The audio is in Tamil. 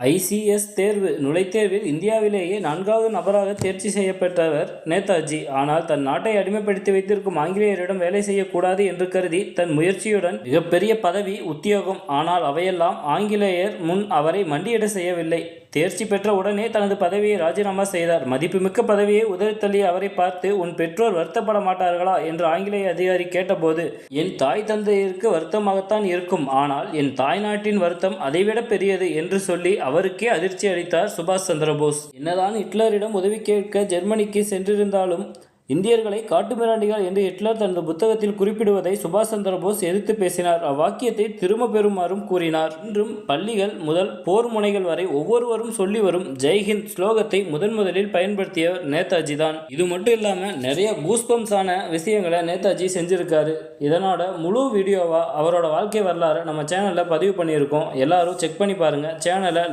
ஐசிஎஸ் தேர்வு நுழைத்தேர்வில் இந்தியாவிலேயே நான்காவது நபராக தேர்ச்சி செய்யப்பட்டவர் நேதாஜி. ஆனால் தன் நாட்டை அடிமைப்படுத்தி வைத்திருக்கும் ஆங்கிலேயரிடம் வேலை செய்யக்கூடாது என்று கருதி தன் முயற்சியுடன் மிகப்பெரிய பதவி, உத்தியோகம். ஆனால் அவையெல்லாம் ஆங்கிலேயர் முன் அவரை மண்டியிட செய்யவில்லை. தேர்ச்சி பெற்ற உடனே தனது பதவியை ராஜினாமா செய்தார். மதிப்புமிக்க பதவியை உதறித் அவரை பார்த்து உன் பெற்றோர் வருத்தப்பட மாட்டார்களா? என்று ஆங்கிலேய அதிகாரி கேட்டபோது என் தாய் தந்தையருக்கு வருத்தமாகத்தான் இருக்கும். ஆனால் என் தாய் நாட்டின் வருத்தம் அதைவிடப் பெரியது என்று சொல்லி அவருக்கே அதிர்ச்சி அளித்தார் சுபாஷ் சந்திரபோஸ். என்னதான் ஹிட்லரிடம் உதவி கேட்க ஜெர்மனிக்கு சென்றிருந்தாலும் இந்தியர்களை காட்டுமிராண்டிகள் என்று ஹிட்லர் தனது புத்தகத்தில் குறிப்பிடுவதை சுபாஷ் சந்திரபோஸ் எதிர்த்து பேசினார். அவ்வாக்கியத்தை திரும்பப் பெறுமாறும் கூறினார். இன்றும் பள்ளிகள் முதல் போர் முனைகள் வரை ஒவ்வொருவரும் சொல்லி வரும் ஜெய்ஹிந்த் ஸ்லோகத்தை முதன் முதலில் பயன்படுத்தியவர் நேதாஜி தான். இது மட்டும் இல்லாமல் நிறைய கூஸ்பம்ஸான விஷயங்களை நேதாஜி செஞ்சிருக்காரு. இதனோட முழு வீடியோவா அவரோட வாழ்க்கை வரலாறை நம்ம சேனலில் பதிவு பண்ணியிருக்கோம். எல்லாரும் செக் பண்ணி பாருங்க. சேனலை